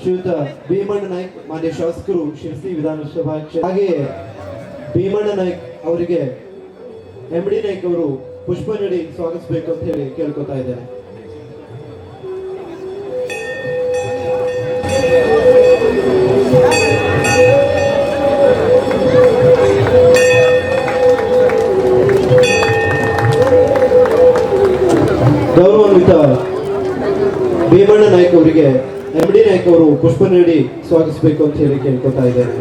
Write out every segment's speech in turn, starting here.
ಶ್ರೀಯುತ ಭೀಮಣ್ಣ ನಾಯ್ಕ್ ಮಾನ್ಯ ಶಾಸಕರು ಶಿರಸಿ ವಿಧಾನಸಭಾ ಕ್ಷೇತ್ರ. ಹಾಗೆಯೇ ಭೀಮಣ್ಣ ನಾಯ್ಕ್ ಅವರಿಗೆ ಎಂ ಡಿ ನಾಯ್ಕ್ ಅವರು ಪುಷ್ಪ ನೀಡಿ ಸ್ವಾಗತಿಸಬೇಕು ಅಂತ ಹೇಳಿ ಕೇಳ್ಕೊತಾ ಇದ್ದೇನೆ. ಸ್ವಾಗತಿಸಬೇಕು ಅಂತ ಹೇಳಿ ಕೇಳ್ಕೊತಾ ಇದ್ದೇನೆ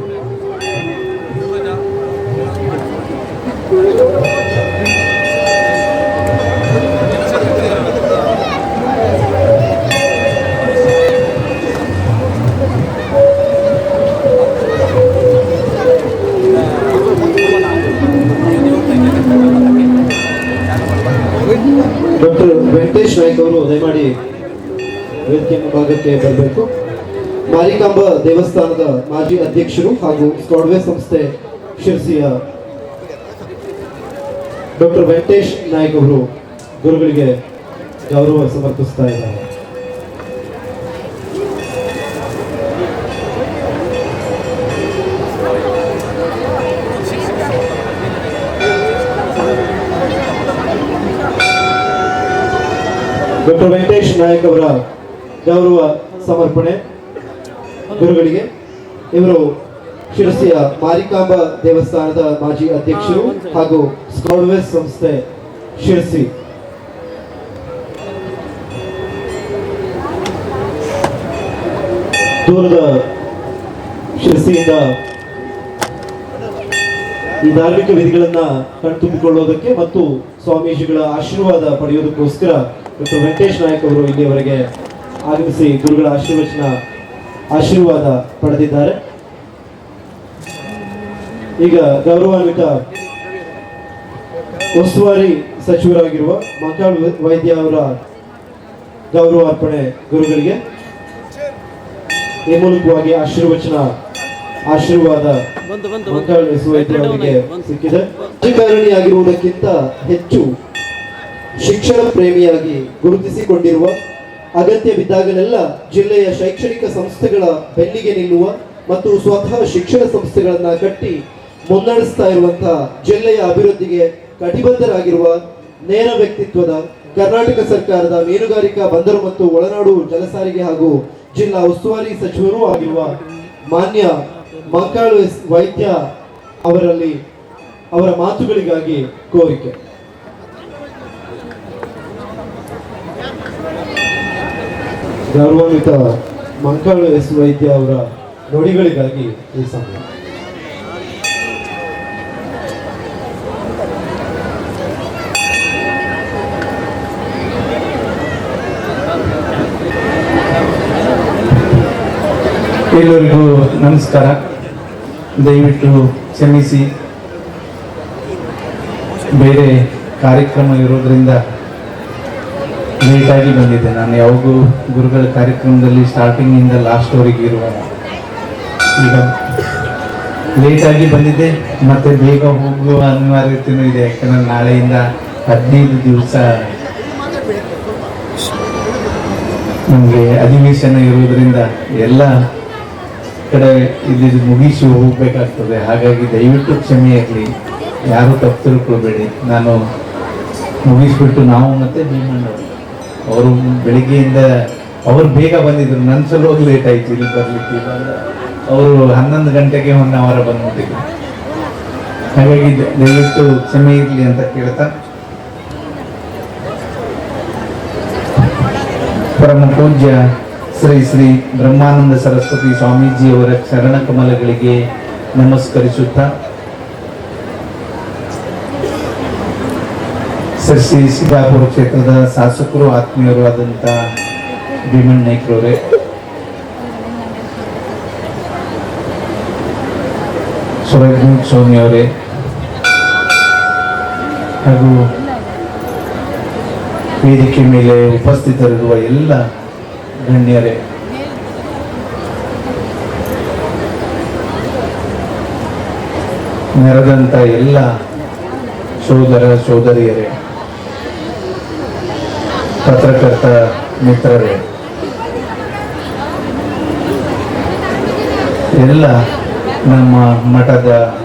ಡಾಕ್ಟರ್ ವೆಂಕಟೇಶ್ ನಾಯ್ಕ್ ಅವರು ದಯಮಾಡಿ ವೇದಿಕೆ ಭಾಗಕ್ಕೆ ಬರಬೇಕು. ಮಾರಿಕಾಂಬ ದೇವಸ್ಥಾನದ ಮಾಜಿ ಅಧ್ಯಕ್ಷರು ಹಾಗೂ ಸ್ಕಾಡ್ವೇ ಸಂಸ್ಥೆ ಶಿರಸಿಯ ಡಾಕ್ಟರ್ ವೆಂಕಟೇಶ್ ನಾಯ್ಕ ಅವರು ಗುರುಗಳಿಗೆ ಗೌರವ ಸಮರ್ಪಿಸ್ತಾ ಇದ್ದಾರೆ. ಡಾಕ್ಟರ್ ವೆಂಕಟೇಶ್ ನಾಯಕ್ ಅವರ ಗೌರವ ಸಮರ್ಪಣೆ. ಗುರುಗಳಿಗೆ. ಇವರು ಶಿರಸಿಯ ಮಾರಿಕಾಂಬ ದೇವಸ್ಥಾನದ ಮಾಜಿ ಅಧ್ಯಕ್ಷರು ಹಾಗೂ ಸ್ಕೌಡ್ವೇಸ್ ಸಂಸ್ಥೆ ಶಿರಸಿ. ದೂರದ ಶಿರಸಿಯಿಂದ ಈ ಧಾರ್ಮಿಕ ವಿಧಿಗಳನ್ನ ಕಣ್ತುಂಬಿಕೊಳ್ಳೋದಕ್ಕೆ ಮತ್ತು ಸ್ವಾಮೀಜಿಗಳ ಆಶೀರ್ವಾದ ಪಡೆಯುವುದಕ್ಕೋಸ್ಕರ ಡಾಕ್ಟರ್ ವೆಂಕಟೇಶ್ ನಾಯಕ್ ಅವರು ಇಲ್ಲಿಯವರೆಗೆ ಆಗಮಿಸಿ ಗುರುಗಳ ಆಶೀರ್ವಚನ ಆಶೀರ್ವಾದ ಪಡೆದಿದ್ದಾರೆ. ಈಗ ಗೌರವಾನ್ವಿತ ಉಸ್ತುವಾರಿ ಸಚಿವರಾಗಿರುವ ಮಂಕಾಳ್ ವೈದ್ಯ ಅವರ ಗೌರವಾರ್ಪಣೆ ಗುರುಗಳಿಗೆ ಈ ಮೂಲಕವಾಗಿ ಆಶೀರ್ವಚನ, ಆಶೀರ್ವಾದ ಮಂಕಾಳ್ ವೈದ್ಯ ಅವರಿಗೆ ಸಿಕ್ಕಿದೆ. ರಾಜಕಾರಣಿಯಾಗಿರುವುದಕ್ಕಿಂತ ಹೆಚ್ಚು ಶಿಕ್ಷಣ ಪ್ರೇಮಿಯಾಗಿ ಗುರುತಿಸಿಕೊಂಡಿರುವ ಅಗತ್ಯ ಬಿದ್ದಾಗಲೆಲ್ಲ ಜಿಲ್ಲೆಯ ಶೈಕ್ಷಣಿಕ ಸಂಸ್ಥೆಗಳ ಬೆನ್ನಿಗೆ ನಿಲ್ಲುವ ಮತ್ತು ಸ್ವತಃ ಶಿಕ್ಷಣ ಸಂಸ್ಥೆಗಳನ್ನ ಕಟ್ಟಿ ಮುನ್ನಡೆಸ್ತಾ ಇರುವಂತಹ ಜಿಲ್ಲೆಯ ಅಭಿವೃದ್ಧಿಗೆ ಕಟಿಬದ್ಧರಾಗಿರುವ ನೇರ ವ್ಯಕ್ತಿತ್ವದ ಕರ್ನಾಟಕ ಸರ್ಕಾರದ ಮೀನುಗಾರಿಕಾ ಬಂದರು ಮತ್ತು ಒಳನಾಡು ಜಲಸಾರಿಗೆ ಹಾಗೂ ಜಿಲ್ಲಾ ಉಸ್ತುವಾರಿ ಸಚಿವರೂ ಆಗಿರುವ ಮಾನ್ಯ ಮಂಕಾಳು ವೈದ್ಯ ಅವರಲ್ಲಿ ಅವರ ಮಾತುಗಳಿಗಾಗಿ ಕೋರಿಕೆ. ಗೌರವಾನ್ವಿತ ಮಂಕಾಳು ಎಸ್ ವೈದ್ಯ ಅವರ ನುಡಿಗಳಿಗಾಗಿ ಈ ಸಮಯ ಎಲ್ಲರಿಗೂ ನಮಸ್ಕಾರ. ದಯವಿಟ್ಟು ಕ್ಷಮಿಸಿ. ಬೇರೆ ಕಾರ್ಯಕ್ರಮ ಇರೋದ್ರಿಂದ ಲೇಟಾಗಿ ಬಂದಿದ್ದೆ ನಾನು ಯಾವಾಗೂ ಗುರುಗಳ ಕಾರ್ಯಕ್ರಮದಲ್ಲಿ ಸ್ಟಾರ್ಟಿಂಗಿಂದ ಲಾಸ್ಟ್ವರೆಗೆ ಇರುವ ಈಗ ಲೇಟಾಗಿ ಬಂದಿದ್ದೆ ಮತ್ತೆ ಬೇಗ ಹೋಗುವ ಅನಿವಾರ್ಯತೆಯೂ ಇದೆ. ಯಾಕಂದ್ರೆ ನಾಳೆಯಿಂದ ಹದಿನೈದು ದಿವಸ ನಮಗೆ ಅಧಿವೇಶನ ಇರುವುದರಿಂದ ಎಲ್ಲ ಕಡೆ ಇಲ್ಲಿ ಮುಗಿಸಿ ಹೋಗಬೇಕಾಗ್ತದೆ. ಹಾಗಾಗಿ ದಯವಿಟ್ಟು ಕ್ಷಮೆ ಇರಲಿ ಯಾರು ತಪ್ಪು ತಿಳ್ಕೊಳ್ಬೇಡಿ. ನಾನು ಮುಗಿಸ್ಬಿಟ್ಟು ನಾವು ಮತ್ತೆ ಭೀಮಣ್ಣವರು. ಅವರು ಬೆಳಿಗ್ಗೆಯಿಂದ ಅವರು ಬೇಗ ಬಂದಿದ್ರು. ನನ್ನ ಸಲುವಾಗಿ ಲೇಟ್ ಆಯ್ತು ಇಲ್ಲಿ ಬರ್ಲಿಕ್ಕೆ. ಅವರು ಹನ್ನೊಂದು ಗಂಟೆಗೆ ಒನ್ ಅವರ ಬಂದ್ಬಿಟ್ಟಿದ್ರು. ಹಾಗಾಗಿ ದಯವಿಟ್ಟು ಕ್ಷಮೆ ಇರಲಿ ಅಂತ ಕೇಳ್ತಾ. ಪರಮ ಪೂಜ್ಯ ಶ್ರೀ ಶ್ರೀ ಬ್ರಹ್ಮಾನಂದ ಸರಸ್ವತಿ ಸ್ವಾಮೀಜಿಯವರ ಚರಣ ಕಮಲಗಳಿಗೆ ನಮಸ್ಕರಿಸುತ್ತಾ. ಶ್ರೀ ಸಿದ್ದಾಪುರ ಕ್ಷೇತ್ರದ ಶಾಸಕರು, ಆತ್ಮೀಯರು ಆದಂಥ ಭೀಮಣ್ಣ ನಾಯ್ಕರವರೇ. ಸುರಜ್ಞ ಸ್ವಾಮಿ ಅವರೇ ಹಾಗೂ ವೇದಿಕೆ ಮೇಲೆ ಉಪಸ್ಥಿತರಿರುವ ಎಲ್ಲ ಗಣ್ಯರೇ. ನೆರೆದಂತ ಎಲ್ಲ ಸೋದರ ಸೋದರಿಯರೇ. ಪತ್ರಕರ್ತ ಮಿತ್ರರೇ. ಎಲ್ಲ ನಮ್ಮ ಮಠದ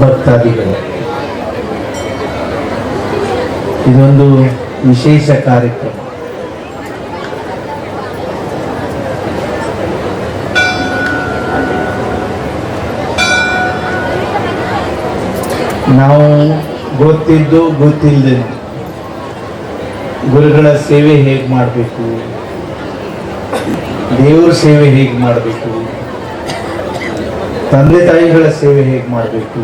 ಭಕ್ತಾದಿಗಳು. ಇದೊಂದು ವಿಶೇಷ ಕಾರ್ಯಕ್ರಮ. ನಾವು ಗೊತ್ತಿದ್ದು ಗೊತ್ತಿಲ್ಲದೆ ಗುರುಗಳ ಸೇವೆ ಹೇಗೆ ಮಾಡಬೇಕು? ದೇವರ ಸೇವೆ ಹೇಗೆ ಮಾಡಬೇಕು? ತಂದೆ ತಾಯಿಗಳ ಸೇವೆ ಹೇಗೆ ಮಾಡಬೇಕು?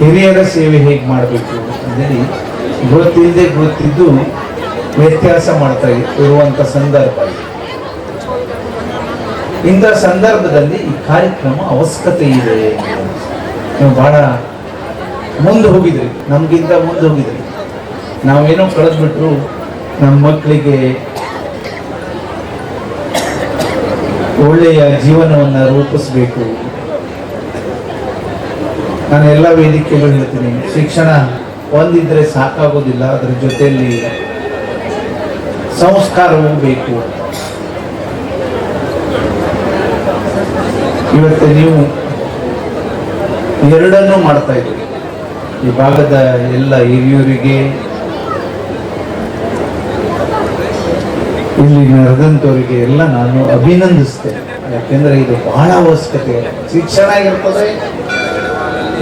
ಹಿರಿಯರ ಸೇವೆ ಹೇಗೆ ಮಾಡಬೇಕು? ಅಂತೇಳಿ ಗೊತ್ತಿಲ್ಲದೆ ಗೊತ್ತಿದ್ದು ವ್ಯತ್ಯಾಸ ಮಾಡ್ತಾ ಇರುವಂಥ ಸಂದರ್ಭ. ಇಂಥ ಸಂದರ್ಭದಲ್ಲಿ ಈ ಕಾರ್ಯಕ್ರಮ ಅವಶ್ಯಕತೆ ಇದೆ ನೀವು ಬಹಳ ಮುಂದೆ ಹೋಗಿದ್ರಿ, ನಮಗಿಂತ ಮುಂದೆ ಹೋಗಿದ್ರಿ. ನಾವೇನೋ ಕಳೆದ್ಬಿಟ್ರು ನಮ್ಮ ಮಕ್ಕಳಿಗೆ ಒಳ್ಳೆಯ ಜೀವನವನ್ನ ರೂಪಿಸಬೇಕು. ನಾನು ಎಲ್ಲ ವೇದಿಕೆಗಳು ಹೇಳ್ತೀನಿ, ಶಿಕ್ಷಣ ಒಂದಿದ್ರೆ ಸಾಕಾಗೋದಿಲ್ಲ, ಅದರ ಜೊತೆಯಲ್ಲಿ ಸಂಸ್ಕಾರವೂ ಬೇಕು. ಇವತ್ತು ನೀವು ಎರಡನ್ನೂ ಮಾಡ್ತಾ ಇದ್ದೀರಿ. ಈ ಭಾಗದ ಎಲ್ಲ ಹಿರಿಯರಿಗೆ ಇಲ್ಲಿ ನಡೆದಂಥವರಿಗೆ ಎಲ್ಲ ನಾನು ಅಭಿನಂದಿಸ್ತೇನೆ. ಯಾಕೆಂದರೆ ಇದು ಬಹಳ ಅವಶ್ಯಕತೆ. ಶಿಕ್ಷಣ ಇರ್ತದೆ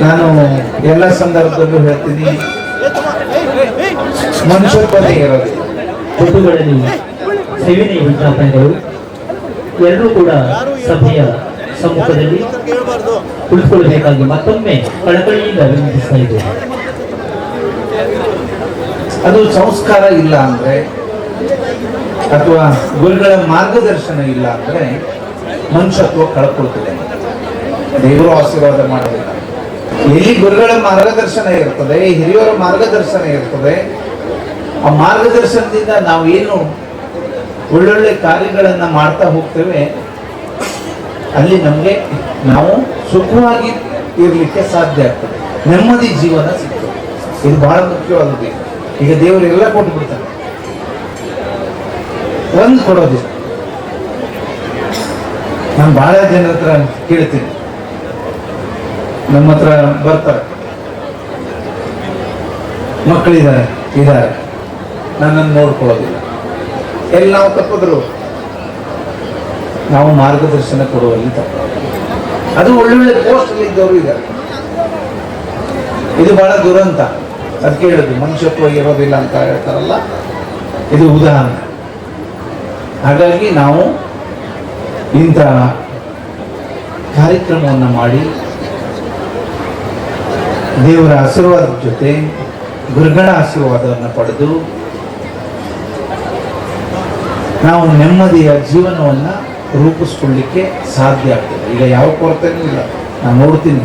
ನಾನು ಎಲ್ಲ ಸಂದರ್ಭದಲ್ಲೂ ಹೇಳ್ತೀನಿ. ಮನುಷ್ಯತ್ವನೇ ಇರೋದು. ಒಟ್ಟುಗಳಲ್ಲಿ ಸೇವೆನೇ ವಿಜ್ಞಾಪನೆಗಳು ಎರಡೂ ಕೂಡ ಸಭೆಯ ಸಮ್ಮುಖದಲ್ಲಿ ಕುಳಿತುಕೊಳ್ಳಬೇಕಾಗಿ ಮತ್ತೊಮ್ಮೆ ಕಳಕಳಿಯಿಂದ ವಿನಂತಿಸ್ತಾ ಇದ್ದೇನೆ. ಅದು ಸಂಸ್ಕಾರ ಇಲ್ಲ ಅಂದ್ರೆ ಅಥವಾ ಗುರುಗಳ ಮಾರ್ಗದರ್ಶನ ಇಲ್ಲ ಅಂದ್ರೆ ಮನುಷ್ಯತ್ವ ಕಳ್ಕೊಳ್ತದೆ. ದೇವರು ಆಶೀರ್ವಾದ ಮಾಡೋದಿಲ್ಲ ಎಲ್ಲಿ ಗುರುಗಳ ಮಾರ್ಗದರ್ಶನ ಇರ್ತದೆ, ಹಿರಿಯರ ಮಾರ್ಗದರ್ಶನ ಇರ್ತದೆ, ಆ ಮಾರ್ಗದರ್ಶನದಿಂದ ನಾವು ಏನು ಒಳ್ಳೊಳ್ಳೆ ಕಾರ್ಯಗಳನ್ನ ಮಾಡ್ತಾ ಹೋಗ್ತೇವೆ, ಅಲ್ಲಿ ನಮಗೆ ನಾವು ಸುಖವಾಗಿ ಇರಲಿಕ್ಕೆ ಸಾಧ್ಯ ಆಗ್ತದೆ. ನೆಮ್ಮದಿ ಜೀವನ ಸಿಗ್ತದೆ. ಇದು ಬಹಳ ಮುಖ್ಯವಾದದ್ದು. ಈಗ ದೇವರು ಎಲ್ಲ ಕೊಟ್ಟು ಬಿಡ್ತಾನೆ ಒಂದು ಕೊಡೋದಿಲ್ಲ. ನಾನು ಬಹಳ ಜನರ ಹತ್ರ ಕೇಳ್ತೀನಿ. ನಮ್ಮ ಹತ್ರ ಬರ್ತಾರೆ. ಮಕ್ಕಳಿದ್ದಾರೆ, ಇದ್ದಾರೆ. ನನ್ನನ್ನು ನೋಡ್ಕೊಳ್ಳೋದಿಲ್ಲ. ಎಲ್ಲಿ ನಾವು ತಪ್ಪಿದ್ರು? ನಾವು ಮಾರ್ಗದರ್ಶನ ಕೊಡುವಲ್ಲಿ ತಪ್ಪ ಅದು ಒಳ್ಳೊಳ್ಳೆ ಪೋಸ್ಟ್ ಇದ್ದವರು ಇದ್ದಾರೆ. ಇದು ಬಹಳ ದುರಂತ. ಅದಕ್ಕೆ ಹೇಳುದು ಮನುಷ್ಯತ್ವ ಇರೋದಿಲ್ಲ ಅಂತ ಹೇಳ್ತಾರಲ್ಲ. ಇದು ಉದಾಹರಣೆ. ಹಾಗಾಗಿ ನಾವು ಇಂಥ ಕಾರ್ಯಕ್ರಮವನ್ನು ಮಾಡಿ ದೇವರ ಆಶೀರ್ವಾದದ ಜೊತೆ ಗುರುಗಳ ಆಶೀರ್ವಾದವನ್ನು ಪಡೆದು ನಾವು ನೆಮ್ಮದಿಯ ಜೀವನವನ್ನು ರೂಪಿಸ್ಕೊಳ್ಳಿಕ್ಕೆ ಸಾಧ್ಯ ಆಗ್ತದೆ. ಈಗ ಯಾವ ಕೊರತೆನೂ ಇಲ್ಲ. ನಾನು ನೋಡ್ತೀನಿ.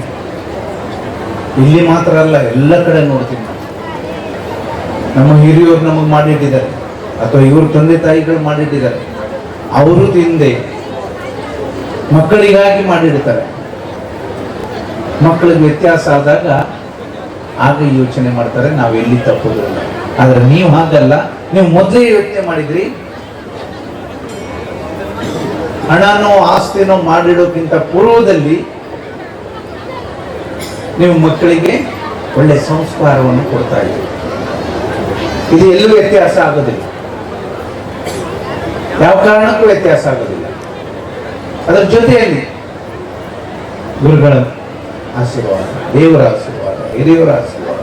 ಇಲ್ಲಿ ಮಾತ್ರ ಅಲ್ಲ, ಎಲ್ಲ ಕಡೆ ನೋಡ್ತೀನಿ. ನಮ್ಮ ಹಿರಿಯವರು ನಮಗೆ ಮಾಡಿಟ್ಟಿದ್ದಾರೆ. ಅಥವಾ ಇವ್ರ ತಂದೆ ತಾಯಿಗಳು ಮಾಡಿಟ್ಟಿದ್ದಾರೆ. ಅವರು ತಿಂದೆ. ಮಕ್ಕಳಿಗಾಗಿ ಮಾಡಿಡ್ತಾರೆ. ಮಕ್ಕಳಿಗೆ ವ್ಯತ್ಯಾಸ ಆದಾಗ ಆಗ ಯೋಚನೆ ಮಾಡ್ತಾರೆ, ನಾವು ಎಲ್ಲಿ ತಪ್ಪೋದಿಲ್ಲ. ಆದ್ರೆ ನೀವು ಹಾಗಲ್ಲ, ನೀವು ಮೊದಲೇ ಯೋಚನೆ ಮಾಡಿದ್ರಿ. ಹಣನೋ ಆಸ್ತಿನೋ ಮಾಡಿಡೋಕ್ಕಿಂತ ಪೂರ್ವದಲ್ಲಿ ನೀವು ಮಕ್ಕಳಿಗೆ ಒಳ್ಳೆ ಸಂಸ್ಕಾರವನ್ನು ಕೊಡ್ತಾ ಇದ್ದೀರಿ. ಇದು ಎಲ್ಲೂ ವ್ಯತ್ಯಾಸ ಆಗೋದಿಲ್ಲ. ಯಾವ ಕಾರಣಕ್ಕೂ ವ್ಯತ್ಯಾಸ ಆಗೋದಿಲ್ಲ. ಅದರ ಜೊತೆಯಲ್ಲಿ ಗುರುಗಳ ಆಶೀರ್ವಾದ, ದೇವರ ಆಶೀರ್ವಾದ ಹಿರಿಯವರ ಆಶೀರ್ವಾದ.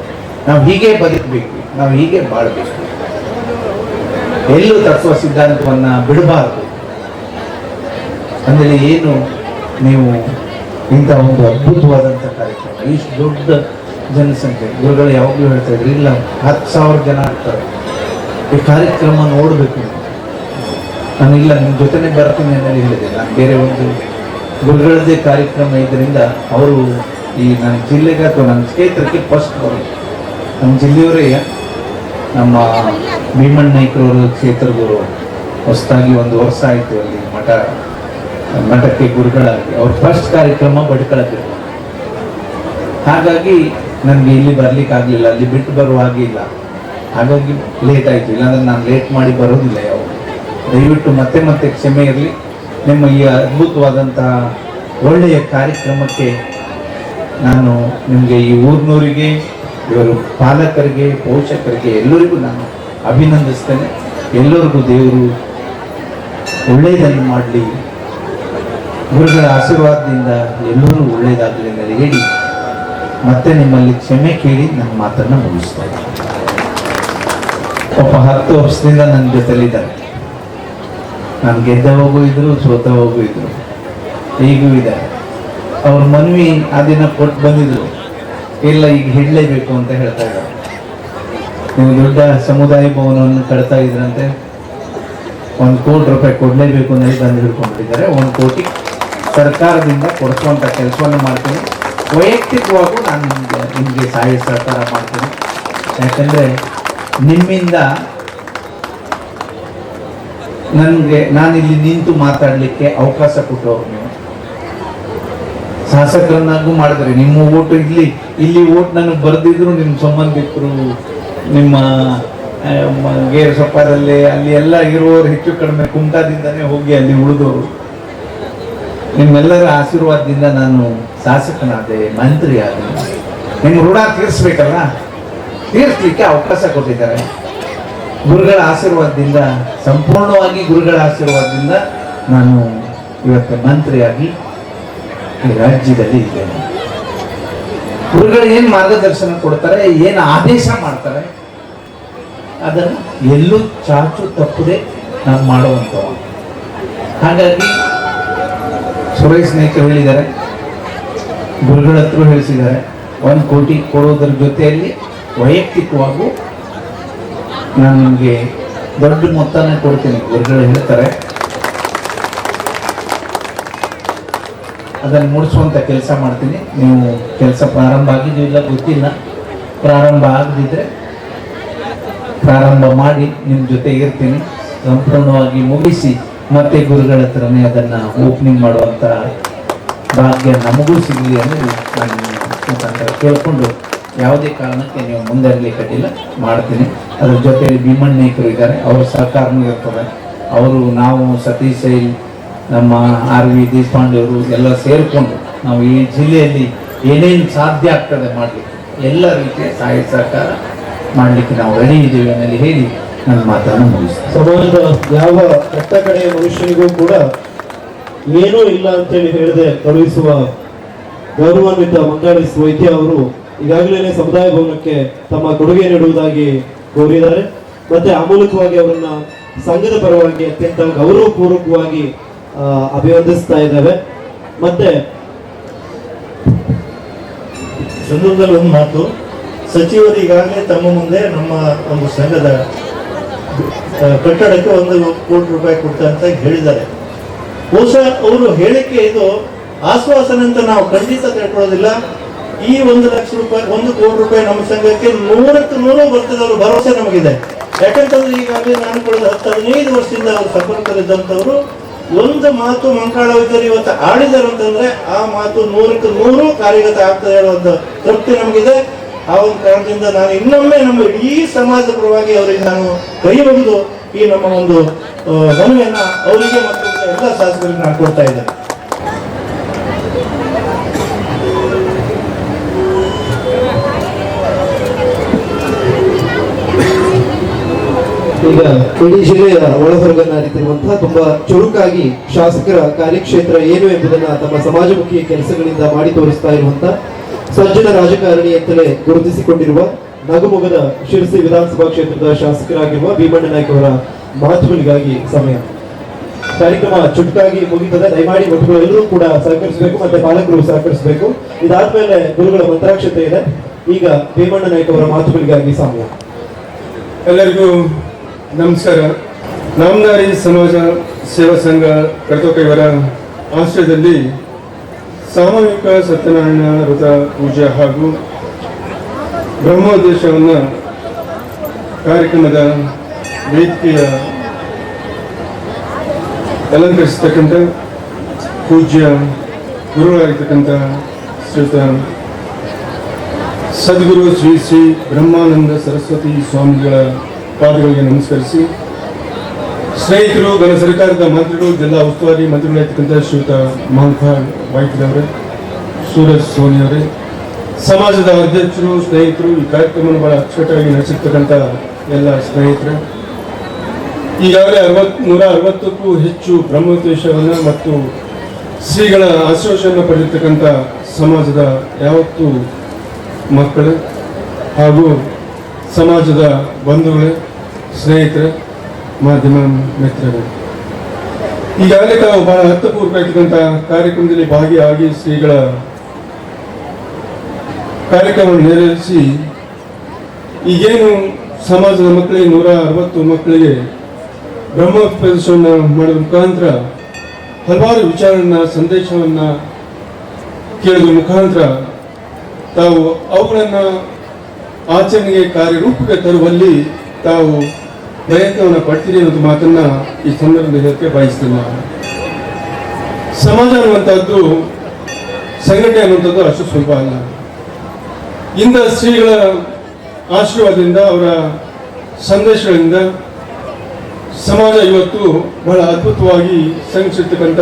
ನಾವು ಹೀಗೆ ಬದುಕಬೇಕು, ನಾವು ಹೀಗೆ ಬಾಳಬೇಕು. ಎಲ್ಲೂ ತತ್ವ ಸಿದ್ಧಾಂತವನ್ನ ಬಿಡಬಾರದು. ಅಂದರೆ ಏನು? ನೀವು ಇಂಥ ಒಂದು ಅದ್ಭುತವಾದಂಥ ಕಾರ್ಯಕ್ರಮ, ಇಷ್ಟು ದೊಡ್ಡ ಜನಸಂಖ್ಯೆ, ಗುರುಗಳು ಯಾವಾಗಲೂ ಹೇಳ್ತಾ ಇದ್ರು, ಇಲ್ಲ, ಹತ್ತು ಸಾವಿರ ಜನ ಆಗ್ತಾರೆ. ಈ ಕಾರ್ಯಕ್ರಮ ನೋಡಬೇಕು ನಾನು ಇಲ್ಲ ನಿಮ್ಮ ಜೊತೆನೆ ಬರ್ತೀನಿ ಅನ್ನೋದು ಹೇಳಿದೆ. ನಾನು ಬೇರೆ ಒಂದು ಗುರುಗಳದ್ದೇ ಕಾರ್ಯಕ್ರಮ ಇದರಿಂದ ಅವರು ಈ ನನ್ನ ಜಿಲ್ಲೆಗೆ ಅಥವಾ ನನ್ನ ಕ್ಷೇತ್ರಕ್ಕೆ ಫಸ್ಟ್ ಬರೋದು. ನಮ್ಮ ಜಿಲ್ಲೆಯವರೇ ನಮ್ಮ ಭೀಮಣ್ಣ ನಾಯ್ಕರವರು ಕ್ಷೇತ್ರದವರು ಹೊಸದಾಗಿ ಒಂದು ವರ್ಷ ಆಯಿತು ಅಲ್ಲಿ ಮಠ, ಮಠಕ್ಕೆ ಗುರುಗಳಾಗಿ. ಅವ್ರ ಫಸ್ಟ್ ಕಾರ್ಯಕ್ರಮ ಬಡ್ಕಳಕ್ಕೆ. ಹಾಗಾಗಿ ನನಗೆ ಇಲ್ಲಿ ಬರ್ಲಿಕ್ಕೆ ಆಗಲಿಲ್ಲ ಅಲ್ಲಿ ಬಿಟ್ಟು ಬರುವ ಹಾಗೆ ಇಲ್ಲ. ಹಾಗಾಗಿ ಲೇಟ್ ಆಯಿತು. ಇಲ್ಲಾಂದ್ರೆ ನಾನು ಲೇಟ್ ಮಾಡಿ ಬರೋದಿಲ್ಲ ಯಾವ ದಯವಿಟ್ಟು ಮತ್ತೆ ಮತ್ತೆ ಕ್ಷಮೆ ಇರಲಿ. ನಿಮ್ಮ ಈ ಅದ್ಭುತವಾದಂತಹ ಒಳ್ಳೆಯ ಕಾರ್ಯಕ್ರಮಕ್ಕೆ ನಾನು ನಿಮಗೆ ಈ ಊರಿನವರಿಗೆ ಇವರು ಪಾಲಕರಿಗೆ, ಪೋಷಕರಿಗೆ ಎಲ್ಲರಿಗೂ ನಾನು ಅಭಿನಂದಿಸ್ತೇನೆ. ಎಲ್ಲರಿಗೂ ದೇವರು ಒಳ್ಳೆಯದನ್ನು ಮಾಡಲಿ. ಗುರುಗಳ ಆಶೀರ್ವಾದದಿಂದ ಎಲ್ಲರೂ ಒಳ್ಳೆಯದಾಗಲಿ ಅಂತ ಹೇಳಿ ಮತ್ತೆ ನಿಮ್ಮಲ್ಲಿ ಕ್ಷಮೆ ಕೇಳಿ ನನ್ನ ಮಾತನ್ನು ಮುಗಿಸ್ತೇನೆ ಪಾಪ ಹತ್ತು ವರ್ಷದಿಂದ ನನ್ನ ಜೊತೆಲಿದ್ದಾರೆ. ನಾನು ಗೆದ್ದವಾಗೂ ಇದ್ರು ಸೋತವಾಗೂ ಇದ್ರು. ಈಗೂ ಇದೆ. ಅವ್ರ ಮನವಿ ಆ ದಿನ ಕೊಟ್ಟು ಬಂದಿದ್ರು. ಇಲ್ಲ, ಈಗ ಹಿಡ್ಲೇಬೇಕು ಅಂತ ಹೇಳ್ತಾ ಇದ್ದಾರೆ. ನೀವು ದೊಡ್ಡ ಸಮುದಾಯ ಭವನವನ್ನು ಕಟ್ತಾ ಇದ್ರಂತೆ. ಒಂದು ಕೋಟಿ ರೂಪಾಯಿ ಕೊಡಲೇಬೇಕು ಅಂತ ಬಂದು ಹಿಡ್ಕೊಂಡಿದ್ದಾರೆ. ಒಂದು ಕೋಟಿ ಸರ್ಕಾರದಿಂದ ಕೊಡಿಸುವಂಥ ಕೆಲಸವನ್ನು ಮಾಡ್ತೀನಿ. ವೈಯಕ್ತಿಕವಾಗೂ ನಾನು ನಿಮಗೆ ನಿಮಗೆ ಸಹಾಯ ಸಹಕಾರ ಮಾಡ್ತೀನಿ. ಯಾಕಂದರೆ ನಿಮ್ಮಿಂದ ನನಗೆ ನಾನಿಲ್ಲಿ ನಿಂತು ಮಾತಾಡಲಿಕ್ಕೆ ಅವಕಾಶ ಕೊಟ್ಟವರು ನೀವು. ಶಾಸಕರನ್ನಾಗೂ ಮಾಡಿದ್ರಿ ನಿಮ್ಮ ಓಟು ಇಲ್ಲಿ ಇಲ್ಲಿ ಓಟ್ ನನಗೆ ಬರೆದಿದ್ರು ನಿಮ್ಮ ಸಂಬಂಧಿಕರು, ನಿಮ್ಮ ಗೇರು ಸೊಪ್ಪಾರಲ್ಲಿ ಅಲ್ಲಿ ಎಲ್ಲ ಇರುವವರು ಹೆಚ್ಚು ಕಡಿಮೆ ಕುಮಟಾದಿಂದನೇ ಹೋಗಿ ಅಲ್ಲಿ ಉಳಿದವರು. ನಿಮ್ಮೆಲ್ಲರ ಆಶೀರ್ವಾದದಿಂದ ನಾನು ಶಾಸಕನಾದೆ ಮಂತ್ರಿ ಆದೆ ನಿಮ್ಮ ಋಣ ತೀರಿಸ್ಬೇಕಲ್ಲ? ತೀರಿಸ್ಲಿಕ್ಕೆ ಅವಕಾಶ ಕೊಟ್ಟಿದ್ದಾರೆ. ಗುರುಗಳ ಆಶೀರ್ವಾದದಿಂದ, ಸಂಪೂರ್ಣವಾಗಿ ಗುರುಗಳ ಆಶೀರ್ವಾದದಿಂದ ನಾನು ಇವತ್ತು ಮಂತ್ರಿಯಾಗಿ ಈ ರಾಜ್ಯದಲ್ಲಿ ಇದ್ದೇನೆ. ಗುರುಗಳು ಏನು ಮಾರ್ಗದರ್ಶನ ಕೊಡ್ತಾರೆ, ಏನು ಆದೇಶ ಮಾಡ್ತಾರೆ, ಅದನ್ನು ಎಲ್ಲೂ ಚಾಚು ತಪ್ಪದೆ ನಾನು ಮಾಡುವಂಥವ. ಹಾಗಾಗಿ ಸುರೇಶ್ ನಾಯ್ಕರು ಹೇಳಿದ್ದಾರೆ, ಗುರುಗಳ ಹತ್ರ ಹೇಳಿಸಿದ್ದಾರೆ, ಒಂದು ಕೋಟಿ ಕೊಡೋದ್ರ ಜೊತೆಯಲ್ಲಿ ವೈಯಕ್ತಿಕವಾಗೂ ನಾನು ನಿಮಗೆ ದೊಡ್ಡ ಮೊತ್ತನೇ ಕೊಡ್ತೀನಿ, ಗುರುಗಳು ಹೇಳ್ತಾರೆ. ಅದನ್ನು ಮೂಡಿಸುವಂಥ ಕೆಲಸ ಮಾಡ್ತೀನಿ. ನೀವು ಕೆಲಸ ಪ್ರಾರಂಭ ಆಗಿದೆಯೋ ಇಲ್ಲ ಗೊತ್ತಿಲ್ಲ. ಪ್ರಾರಂಭ ಆಗದಿದ್ರೆ ಪ್ರಾರಂಭ ಮಾಡಿ ನಿಮ್ಮ ಜೊತೆ ಇರ್ತೀನಿ. ಸಂಪೂರ್ಣವಾಗಿ ಮುಗಿಸಿ ಮತ್ತೆ ಗುರುಗಳ ಹತ್ರನೇ ಅದನ್ನು ಓಪನಿಂಗ್ ಮಾಡುವಂಥ ಭಾಗ್ಯ ನಮಗೂ ಸಿಗಲಿ ಅಂತ ನಾನು ಮುಖಾಂತರ ಕೇಳಿಕೊಂಡು ಯಾವುದೇ ಕಾರಣಕ್ಕೆ ನೀವು ಮುಂದೆ ಕಟ್ಟಿಲ್ಲ, ಮಾಡ್ತೀನಿ. ಅದ್ರ ಜೊತೆ ಭೀಮಣ್ಣ ನಾಯ್ಕರು ಇದ್ದಾರೆ, ಅವ್ರ ಸಹಕಾರನೂ ಇರ್ತದೆ. ಅವರು ನಾವು ಸತೀಶ್ ಸೈಲ್ ನಮ್ಮ ಆರ್ ವಿ ದೇಶಪಾಂಡೆ ಅವರು ಎಲ್ಲ ಸೇರಿಕೊಂಡು ನಾವು ಈ ಜಿಲ್ಲೆಯಲ್ಲಿ ಏನೇನು ಸಾಧ್ಯ ಆಗ್ತದೆ ಮಾಡಲಿಕ್ಕೆ, ಎಲ್ಲ ರೀತಿಯ ಸಹಾಯ ಸಹಕಾರ ಮಾಡಲಿಕ್ಕೆ ನಾವು ರೆಡಿ ಇದ್ದೀವಿ ಅನ್ನೋದು ಹೇಳಿ ನನ್ನ ಮಾತನ್ನು ಮುಗಿಸ್ತೇನೆ. ಯಾವ ಕೆಟ್ಟ ಕಡೆಯ ಮನುಷ್ಯನಿಗೂ ಕೂಡ ಏನೂ ಇಲ್ಲ ಅಂತೇಳಿ ಹೇಳದೆ, ಕಳುಹಿಸುವ ಗೌರವಾನ್ವಿತ ಮಂಗಾಳಿಸ್ ವೈದ್ಯ ಅವರು ಈಗಾಗಲೇ ಸಮುದಾಯ ಭವನಕ್ಕೆ ತಮ್ಮ ಕೊಡುಗೆ ನೀಡುವುದಾಗಿ ಕೋರಿದ್ದಾರೆ. ಮತ್ತೆ ಆ ಮೂಲಕವಾಗಿ ಅವರನ್ನ ಸಂಘದ ಪರವಾಗಿ ಅತ್ಯಂತ ಗೌರವಪೂರ್ವಕವಾಗಿ ಅಭಿವಂದಿಸ್ತಾ ಇದ್ದೇವೆ. ಮತ್ತೆ ಸಂದರ್ಭದಲ್ಲಿ ಒಂದು ಮಾತು. ಸಚಿವರು ಈಗಾಗಲೇ ತಮ್ಮ ಮುಂದೆ ನಮ್ಮ ಒಂದು ಸಂಘದ ಕಟ್ಟಡಕ್ಕೆ ಒಂದು ಕೋಟಿ ರೂಪಾಯಿ ಕೊಡ್ತಾರೆ ಅಂತ ಹೇಳಿದ್ದಾರೆ. ಬಹುಶಃ ಅವರು ಹೇಳಿಕೆ ಇದು ಆಶ್ವಾಸನೆ ಅಂತ ನಾವು ಖಂಡಿತ ತಿಳ್ಕೊಳ್ಳೋದಿಲ್ಲ ಈ ಒಂದು ಲಕ್ಷ ರೂಪಾಯಿ, ಒಂದು ಕೋಟಿ ರೂಪಾಯಿ ನಮ್ಮ ಸಂಘಕ್ಕೆ ನೂರಕ್ಕೆ ನೂರು ಬರ್ತದೆ ಭರವಸೆ ನಮಗಿದೆ. ಯಾಕಂತಂದ್ರೆ ಈಗಾಗಲೇ ನಾನು ಕಳೆದ ಹತ್ತು, ಹದಿನೈದು ವರ್ಷದಿಂದ ಅವರು ಸಂಪರ್ಕದಲ್ಲಿದ್ದಂಥವ್ರು ಒಂದು ಮಾತು ಮಂಕಾಳ ವೈದ್ಯರು ಇವತ್ತು ಆಡಿದರು ಅಂತಂದ್ರೆ ಆ ಮಾತು ನೂರಕ್ಕೆ ನೂರು ಕಾರ್ಯಗತ ಆಗ್ತದೆ ಹೇಳುವಂತ ತೃಪ್ತಿ ನಮಗಿದೆ. ಆ ಒಂದು ಕಾರಣದಿಂದ ನಾನು ಇನ್ನೊಮ್ಮೆ ನಮ್ಮ ಇಡೀ ಸಮಾಜದ ಪರವಾಗಿ ಅವರಿಗೆ ನಾನು ಕೈ ಈ ನಮ್ಮ ಒಂದು ಮನವಿಯನ್ನ ಅವರಿಗೆ ಮತ್ತು ಎಲ್ಲ ಶಾಸಕರಿಗೆ ನಾನು ಕೊಡ್ತಾ ಇದ್ದೇನೆ. ಈಗ ಇಡೀ ಜಿಲ್ಲೆಯ ಒಳಹೊರಗ ತುಂಬಾ ಚುರುಕಾಗಿ ಶಾಸಕರ ಕಾರ್ಯಕ್ಷೇತ್ರ ಏನು ಎಂಬುದನ್ನ ತಮ್ಮ ಸಮಾಜಮುಖಿ ಕೆಲಸಗಳಿಂದ ಮಾಡಿ ತೋರಿಸ್ತಾ ಇರುವಂತ ಸಜ್ಜನ ರಾಜಕಾರಣಿ ಅಂತಲೇ ಗುರುತಿಸಿಕೊಂಡಿರುವ ನಗುಮೊಗದ ಶಿರಸಿ ವಿಧಾನಸಭಾ ಕ್ಷೇತ್ರದ ಶಾಸಕರಾಗಿರುವ ಭೀಮಣ್ಣ ನಾಯ್ಕ ಅವರ ಮಾತುಗಳಿಗಾಗಿ ಸಮಯ. ಕಾರ್ಯಕ್ರಮ ಚುಟುಕಾಗಿ ಮುಗಿತದೆ. ದಯಮಾಡಿ ಎಲ್ಲರೂ ಕೂಡ ಸಹಕರಿಸಬೇಕು ಮತ್ತೆ ಪಾಲಕರು ಸಹಕರಿಸಬೇಕು. ಇದಾದ್ಮೇಲೆ ಗುರುಗಳ ಮಂತ್ರಾಕ್ಷತೆ ಇದೆ. ಈಗ ಭೀಮಣ್ಣ ನಾಯ್ಕ ಅವರ ಮಾತುಗಳಿಗಾಗಿ ಸಮಯ. ಎಲ್ಲರಿಗೂ ನಮಸ್ಕಾರ. ನಾಮದಾರಿ ಸಮಾಜ ಸೇವಾ ಸಂಘ ಕರ್ತೋಕೈವರ ಆಶ್ರಯದಲ್ಲಿ ಸಾಮೂಹಿಕ ಸತ್ಯನಾರಾಯಣ ವ್ರತ ಪೂಜೆ ಹಾಗೂ ಬ್ರಹ್ಮೋದ್ದೇಶವನ್ನು ಕಾರ್ಯಕ್ರಮದ ವೇದಿಕೆಯ ಅಲಂಕರಿಸತಕ್ಕಂಥ ಪೂಜ್ಯ ಗುರುಗಳಾಗಿರ್ತಕ್ಕಂಥ ಶ್ರೀತ ಸದ್ಗುರು ಶ್ರೀ ಶ್ರೀ ಬ್ರಹ್ಮಾನಂದ ಸರಸ್ವತಿ ಸ್ವಾಮಿಗಳ ಪಾದಗಳಿಗೆ ನಮಸ್ಕರಿಸಿ. ಸ್ನೇಹಿತರು ಗಣ ಸರ್ಕಾರದ ಮಂತ್ರಿಗಳು, ಜಿಲ್ಲಾ ಉಸ್ತುವಾರಿ ಮಂತ್ರಿಗಳಾಗಿರ್ತಕ್ಕಂಥ ಶ್ರೀಯುತ ಮಹಂಖಾನ್ ಅವರೇ ಸೂರಜ್ ಸೋನಿ ಅವರೇ ಸಮಾಜದ ಅಧ್ಯಕ್ಷರು, ಸ್ನೇಹಿತರು, ಈ ಕಾರ್ಯಕ್ರಮವನ್ನು ಬಹಳ ಅಚ್ಚುಕಟ್ಟಾಗಿ ನಡೆಸಿರ್ತಕ್ಕಂಥ ಎಲ್ಲ ಸ್ನೇಹಿತರು. ಈಗಾಗಲೇ ಅರವತ್, ನೂರ ಅರವತ್ತಕ್ಕೂ ಹೆಚ್ಚು ಬ್ರಹ್ಮೋದ್ದೇಶವನ್ನು ಮತ್ತು ಶ್ರೀಗಳ ಆಶ್ವಾಸವನ್ನು ಪಡೆದಿರ್ತಕ್ಕಂಥ ಸಮಾಜದ ಯಾವತ್ತು ಮಕ್ಕಳು ಹಾಗೂ ಸಮಾಜದ ಬಂಧುಗಳೇ ಸ್ನೇಹಿತರೆ, ಮಾಧ್ಯಮ ಮಿತ್ರರೇ, ಈಗಾಗಲೇ ತಾವು ಬಹಳ ಅರ್ಥಪೂರ್ವಕವಾಗಿರ್ತಕ್ಕಂಥ ಕಾರ್ಯಕ್ರಮದಲ್ಲಿ ಭಾಗಿಯಾಗಿ ಶ್ರೀಗಳ ಕಾರ್ಯಕ್ರಮವನ್ನು ನೆರವೇರಿಸಿ, ಈಗೇನು ಸಮಾಜದ ಮಕ್ಕಳಿಗೆ ನೂರ ಅರವತ್ತು ಮಕ್ಕಳಿಗೆ ಬ್ರಹ್ಮೋಪದೇಶವನ್ನು ಮಾಡುವ ಮುಖಾಂತರ, ಹಲವಾರು ವಿಚಾರನ್ನ ಸಂದೇಶವನ್ನ ಕೇಳೋದ್ರ ಮುಖಾಂತರ, ತಾವು ಅವುಗಳನ್ನ ಆಚರಣೆಗೆ ಕಾರ್ಯರೂಪಕ್ಕೆ ತರುವಲ್ಲಿ ತಾವು ಪ್ರಯತ್ನವನ್ನು ಪಡ್ತೀರಿ ಅನ್ನೋದು ಮಾತನ್ನ ಈ ಸಂದರ್ಭದಲ್ಲಿ ಹೇಳಕ್ಕೆ ಬಯಸ್ತೇನೆ ನಾನು. ಸಮಾಜ ಅನ್ನುವಂಥದ್ದು ಸಂಘಟನೆ ಅನ್ನುವಂಥದ್ದು ಅಷ್ಟು ಸುಲಭ ಅಲ್ಲ ಇಂದ ಶ್ರೀಗಳ ಆಶೀರ್ವಾದದಿಂದ, ಅವರ ಸಂದೇಶಗಳಿಂದ ಸಮಾಜ ಇವತ್ತು ಬಹಳ ಅದ್ಭುತವಾಗಿ ಸಂಘಿಸಿರ್ತಕ್ಕಂಥ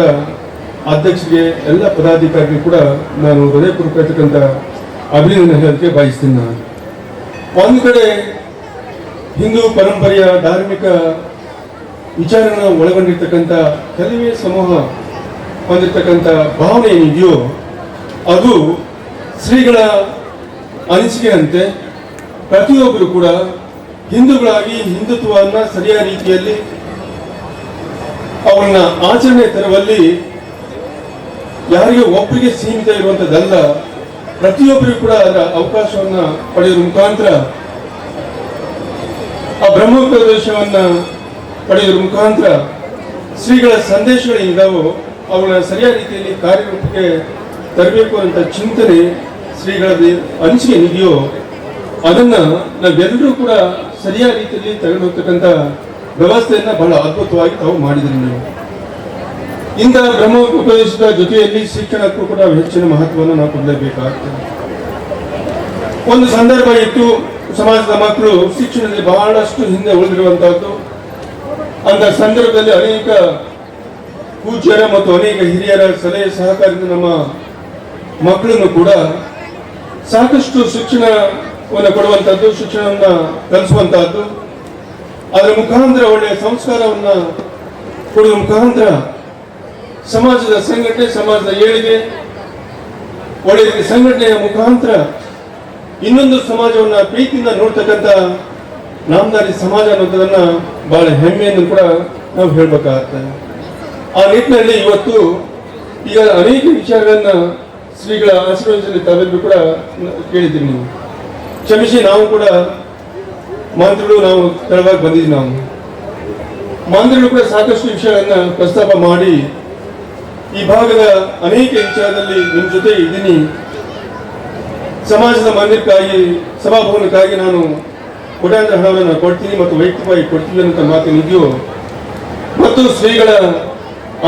ಅಧ್ಯಕ್ಷರಿಗೆ, ಎಲ್ಲ ಪದಾಧಿಕಾರಿಗಳು ಕೂಡ ನಾನು ಹೃದಯಪೂರ್ವಕರ್ತಕ್ಕಂಥ ಅಭಿನಂದನೆ ಹೇಳಕ್ಕೆ ಬಯಸ್ತೀನಿ ನಾನು ಒಂದು ಕಡೆ ಹಿಂದೂ ಪರಂಪರೆಯ ಧಾರ್ಮಿಕ ವಿಚಾರಗಳನ್ನು ಒಳಗೊಂಡಿರ್ತಕ್ಕಂಥ ಕೆಲವೇ ಸಮೂಹ ಹೊಂದಿರ್ತಕ್ಕಂಥ ಭಾವನೆ ಏನಿದೆಯೋ ಅದು ಶ್ರೀಗಳ ಅನಿಸಿಕೆಯಂತೆ ಪ್ರತಿಯೊಬ್ಬರು ಕೂಡ ಹಿಂದೂಗಳಾಗಿ ಹಿಂದುತ್ವವನ್ನ ಸರಿಯಾದ ರೀತಿಯಲ್ಲಿ ಅವರನ್ನ ಆಚರಣೆ ತರುವಲ್ಲಿ ಯಾರಿಗೆ ಒಬ್ಬರಿಗೆ ಸೀಮಿತ ಇರುವಂಥದ್ದಲ್ಲ, ಪ್ರತಿಯೊಬ್ಬರಿಗೂ ಕೂಡ ಅದರ ಅವಕಾಶವನ್ನ ಪಡೆಯುವ ಮುಖಾಂತರ ಬ್ರಹ್ಮೋಪದೇಶವನ್ನ ಪಡೆಯುವ ಮುಖಾಂತರ ಶ್ರೀಗಳ ಸಂದೇಶಗಳೇನಿದಾವೋ ಅವುಗಳ ಸರಿಯಾದ ರೀತಿಯಲ್ಲಿ ಕಾರ್ಯರೂಪಕ್ಕೆ ತರಬೇಕು ಅಂತ ಚಿಂತನೆ ಶ್ರೀಗಳ ಅನಿಸಿಕೆ ಇದೆಯೋ ಅದನ್ನ ನಾವೆಲ್ಲರೂ ಕೂಡ ಸರಿಯಾದ ರೀತಿಯಲ್ಲಿ ತಗೊಂಡು ಹೋಗ್ತಕ್ಕಂಥ ವ್ಯವಸ್ಥೆಯನ್ನು ಬಹಳ ಅದ್ಭುತವಾಗಿ ತಾವು ಮಾಡಿದ್ರಿ ನೀವು. ಇಂತಹ ಬ್ರಹ್ಮ ಉಪದೇಶದ ಜೊತೆಯಲ್ಲಿ ಶಿಕ್ಷಣಕ್ಕೂ ಕೂಡ ಹೆಚ್ಚಿನ ಮಹತ್ವವನ್ನು ನಾವು ಕೊಡಲೇಬೇಕಾಗ್ತದೆ. ಒಂದು ಸಂದರ್ಭ ಇತ್ತು ಸಮಾಜದ ಮಕ್ಕಳು ಶಿಕ್ಷಣದಲ್ಲಿ ಬಹಳಷ್ಟು ಹಿಂದೆ ಉಳಿದಿರುವಂತಹದ್ದು. ಅಂತ ಸಂದರ್ಭದಲ್ಲಿ ಅನೇಕ ಪೂಜ್ಯರ ಮತ್ತು ಅನೇಕ ಹಿರಿಯರ ಸಲಹೆ ಸಹಕಾರದಿಂದ ನಮ್ಮ ಮಕ್ಕಳನ್ನು ಕೂಡ ಸಾಕಷ್ಟು ಶಿಕ್ಷಣವನ್ನು ಕೊಡುವಂಥದ್ದು ಶಿಕ್ಷಣವನ್ನು ಕಲಿಸುವಂತಹದ್ದು. ಅದರ ಮುಖಾಂತರ ಒಳ್ಳೆಯ ಸಂಸ್ಕಾರವನ್ನ ಕೊಡುವ ಮುಖಾಂತರ ಸಮಾಜದ ಸಂಘಟನೆ, ಸಮಾಜದ ಏಳಿಗೆ ಒಳ್ಳೆಯ ಸಂಘಟನೆಯ ಮುಖಾಂತರ ಇನ್ನೊಂದು ಸಮಾಜವನ್ನ ಪ್ರೀತಿಯಿಂದ ನೋಡ್ತಕ್ಕಂಥ ನಾಮದಾರಿ ಸಮಾಜ ಅನ್ನೋದನ್ನ ಬಹಳ ಹೆಮ್ಮೆಯನ್ನು ಕೂಡ ನಾವು ಹೇಳ್ಬೇಕಾಗತ್ತೆ. ಆ ನಿಟ್ಟಿನಲ್ಲಿ ಇವತ್ತು ಈಗ ಅನೇಕ ವಿಚಾರಗಳನ್ನ ಶ್ರೀಗಳ ಆಶೀರ್ವಾದದಲ್ಲಿ ತಾವೆಲ್ಲರೂ ಕೂಡ ಕೇಳಿದ್ದೀನಿ ಕ್ಷಮಿಸಿ ನಾವು ಕೂಡ ಮಂತ್ರಿಗಳು ನಾವು ತೆರವಾಗಿ ಬಂದಿದ್ದೀವಿ ನಾವು. ಮಂತ್ರಿಗಳು ಕೂಡ ಸಾಕಷ್ಟು ವಿಷಯಗಳನ್ನ ಪ್ರಸ್ತಾಪ ಮಾಡಿ ಈ ಭಾಗದ ಅನೇಕ ವಿಚಾರದಲ್ಲಿ ನಿಮ್ಮ ಜೊತೆ ಇದ್ದೀನಿ. ಸಮಾಜದ ಮಂದಿರಕ್ಕಾಗಿ, ಸಭಾಭವನಕ್ಕಾಗಿ ನಾನು ಕೋಟ್ಯಾಂತರ ಹಣವನ್ನು ಕೊಡ್ತೀನಿ ಮತ್ತು ವೈಯಕ್ತಿಕವಾಗಿ ಕೊಡ್ತೀನಿ ಅಂತ ಮಾತಿನಿದೆಯೋ ಮತ್ತು ಶ್ರೀಗಳ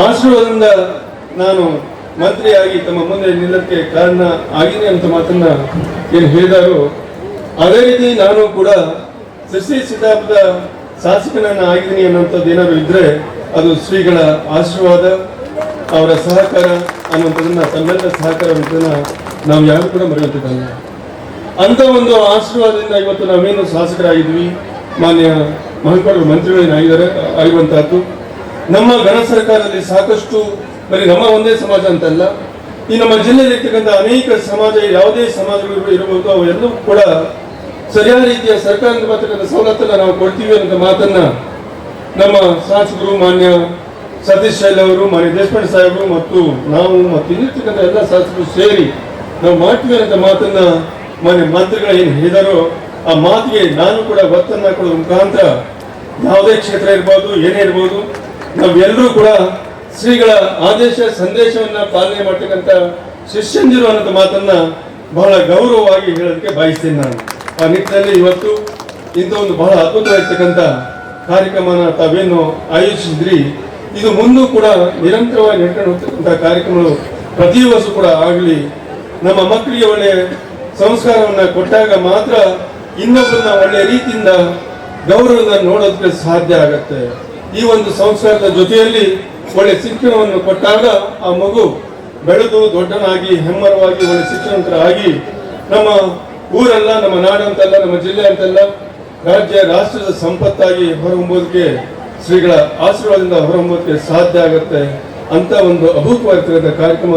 ಆಶೀರ್ವಾದದಿಂದ ನಾನು ಮಂತ್ರಿಯಾಗಿ ತಮ್ಮ ಮುಂದೆ ನಿಲ್ಲಕ್ಕೆ ಕಾರಣ ಆಗಿದೆ ಅಂತ ಮಾತನ್ನ ಏನು ಹೇಳಿದಾರೋ, ಅದೇ ರೀತಿ ನಾನು ಕೂಡ ಸೃಷ್ಟಿ ಸಿದ್ಧಾಪದ ಶಾಸಕನನ್ನು ಆಗಿದ್ದೀನಿ ಅನ್ನೋಂಥದ್ದು ಏನಾದ್ರು ಇದ್ರೆ ಅದು ಶ್ರೀಗಳ ಆಶೀರ್ವಾದ, ಅವರ ಸಹಕಾರ ಅನ್ನುವಂಥದ್ದನ್ನ ತನ್ನೆಲ್ಲ ಸಹಕಾರ ಅನ್ನೋದನ್ನ ನಾವು ಯಾರು ಕೂಡ ಮರೆಯುತ್ತಿದ್ದಲ್ಲ ಅಂತ ಒಂದು ಆಶೀರ್ವಾದದಿಂದ ಇವತ್ತು ನಾವೇನು ಶಾಸಕರಾಗಿದ್ವಿ, ಮಾನ್ಯ ಮಹಂಕಾಳು ಮಂತ್ರಿಗಳೇನಾಗಿದ್ದಾರೆ ಆಗಿರುವಂತಹದ್ದು ನಮ್ಮ ಗಣ ಸರ್ಕಾರದಲ್ಲಿ ಸಾಕಷ್ಟು ಬರೀ ನಮ್ಮ ಒಂದೇ ಸಮಾಜ ಅಂತಲ್ಲ, ಈ ನಮ್ಮ ಜಿಲ್ಲೆಯಲ್ಲಿ ಇರ್ತಕ್ಕಂಥ ಅನೇಕ ಸಮಾಜ ಯಾವುದೇ ಸಮಾಜಗಳು ಇರಬಹುದು ಅವೆಲ್ಲವೂ ಕೂಡ ಸರಿಯಾದ ರೀತಿಯ ಸರ್ಕಾರದ ಬರ್ತಕ್ಕಂಥ ಸವಲತ್ತನ್ನು ನಾವು ಕೊಡ್ತೀವಿ ಅನ್ನೋ ಮಾತನ್ನ ನಮ್ಮ ಶಾಸಕರು, ಮಾನ್ಯ ಸತೀಶ್ ಶೈಲ್ ಅವರು, ಮಾನ್ಯ ದೇಶಪಾಂಡೆ ಸಾಹೇಬರು ಮತ್ತು ನಾವು ಮತ್ತು ಇಲ್ಲಿರ್ತಕ್ಕಂಥ ಎಲ್ಲ ಶಾಸಕರು ಸೇರಿ ನಾವು ಮಾಡ್ತೀವಿ ಮಾತನ್ನ ಮನೆ ಮಂತ್ರಿಗಳು ಏನು ಹೇಳಿದಾರೋ ಆ ಮಾತಿಗೆ ನಾನು ಕೂಡ ಒತ್ತನ್ನ ಕೊಡೋ ಮುಖಾಂತರ ಯಾವುದೇ ಕ್ಷೇತ್ರ ಇರ್ಬೋದು, ಏನೇ ಇರ್ಬೋದು ನಾವೆಲ್ಲರೂ ಕೂಡ ಶ್ರೀಗಳ ಆದೇಶ, ಸಂದೇಶವನ್ನ ಪಾಲನೆ ಮಾಡ್ತಕ್ಕಂಥ ಶಿಷ್ಯಂದಿರು ಅನ್ನೋ ಮಾತನ್ನ ಬಹಳ ಗೌರವವಾಗಿ ಹೇಳೋದಕ್ಕೆ ಬಯಸ್ತೀನಿ ನಾನು. ಆ ನಿಟ್ಟಿನಲ್ಲಿ ಇವತ್ತು ಇಂಥ ಒಂದು ಬಹಳ ಅದ್ಭುತವಾಗಿರ್ತಕ್ಕಂಥ ಕಾರ್ಯಕ್ರಮನ ತಾವೇನು ಆಯೋಜಿಸಿದ್ರಿ, ಇದು ಮುಂದೂ ಕೂಡ ನಿರಂತರವಾಗಿ ನಡ್ಕೊಂಡು ಹೋಗ್ತಕ್ಕಂಥ ಕಾರ್ಯಕ್ರಮಗಳು ಪ್ರತಿ ವರ್ಷ ಕೂಡ ಆಗಲಿ ನಮ್ಮ ಮಕ್ಕಳಿಗೆ ಒಳ್ಳೆಯ ಸಂಸ್ಕಾರವನ್ನು ಕೊಟ್ಟಾಗ ಮಾತ್ರ ಇನ್ನೊಬ್ಬರನ್ನ ಒಳ್ಳೆಯ ರೀತಿಯಿಂದ ಗೌರವದಿಂದ ನೋಡೋದಕ್ಕೆ ಸಾಧ್ಯ ಆಗತ್ತೆ. ಈ ಒಂದು ಸಂಸ್ಕಾರದ ಜೊತೆಯಲ್ಲಿ ಒಳ್ಳೆ ಶಿಕ್ಷಣವನ್ನು ಕೊಟ್ಟಾಗ ಆ ಮಗು ಬೆಳೆದು ದೊಡ್ಡನಾಗಿ, ಹೆಮ್ಮರವಾಗಿ, ಒಳ್ಳೆ ಶಿಕ್ಷಣಂತರ ಆಗಿ ನಮ್ಮ ಊರಲ್ಲ, ನಮ್ಮ ನಾಡಂತಲ್ಲ ನಮ್ಮ ಜಿಲ್ಲೆ ಅಂತಲ್ಲ ರಾಜ್ಯ, ರಾಷ್ಟ್ರದ ಸಂಪತ್ತಾಗಿ ಹೊರಹೊಮ್ಮೋದಕ್ಕೆ ಶ್ರೀಗಳ ಆಶೀರ್ವಾದದಿಂದ ಹೊರಹೊಮ್ಮೋದಕ್ಕೆ ಸಾಧ್ಯ ಆಗುತ್ತೆ. ಅಂತ ಒಂದು ಅಭೂತವಾಗಿರ್ತಕ್ಕಂಥ ಕಾರ್ಯಕ್ರಮ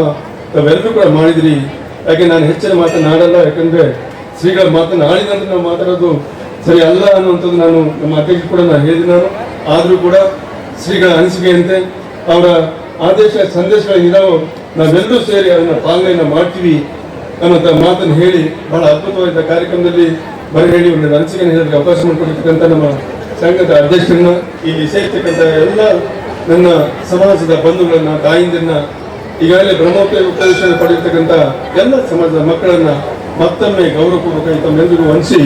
ತಾವೆಲ್ಲರೂ ಕೂಡ ಮಾಡಿದಿರಿ. ಯಾಕೆ ನಾನು ಹೆಚ್ಚಿನ ಮಾತನಾಡಲ್ಲ ಯಾಕಂದ್ರೆ ಶ್ರೀಗಳ ಮಾತನಾಡಿದ ನಂತರ ನಾವು ಮಾತಾಡೋದು ಸರಿ ಅಲ್ಲ ಅನ್ನುವಂಥದ್ದು ನಾನು ನಮ್ಮ ಅಧ್ಯಕ್ಷ ಕೂಡ ನಾನು ಹೇಳಿದೆ ನಾನು. ಆದರೂ ಕೂಡ ಶ್ರೀಗಳ ಅನಿಸಿಕೆಯಂತೆ ಅವರ ಆದೇಶ ಸಂದೇಶಗಳಿದ್ದಾವೆ ನಾವೆಲ್ಲರೂ ಸೇರಿ ಅದನ್ನ ಪಾಲನೆಯನ್ನು ಮಾಡ್ತೀವಿ ಅನ್ನೋಂಥ ಮಾತನ್ನು ಹೇಳಿ ಬಹಳ ಅದ್ಭುತವಾದ ಕಾರ್ಯಕ್ರಮದಲ್ಲಿ ಬರ ಹೇಳಿ ಒಂದು ಅನಿಸಿಕೆಯನ್ನು ಹೇಳೋದಕ್ಕೆ ಅವಕಾಶ ಮಾಡಿಕೊಟ್ಟಿರ್ತಕ್ಕಂಥ ನಮ್ಮ ಸಂಘದ ಅಧ್ಯಕ್ಷರನ್ನ, ಇಲ್ಲಿ ಸೇರ್ತಕ್ಕಂಥ ಎಲ್ಲ ನನ್ನ ಸಮಾಜದ ಬಂಧುಗಳನ್ನ ತಾಯಿಂದನ್ನ ಈಗಾಗಲೇ ಬ್ರಹ್ಮೋಪಯೋಗ ಉಪದೇಶ ಪಡೆಯತಕ್ಕಂಥ ಎಲ್ಲ ಸಮಾಜದ ಮಕ್ಕಳನ್ನ ಮತ್ತೊಮ್ಮೆ ಗೌರವಪೂರ್ವಕ ತಮ್ಮೆಲ್ಲರಿಗೂ ವಂಚಿ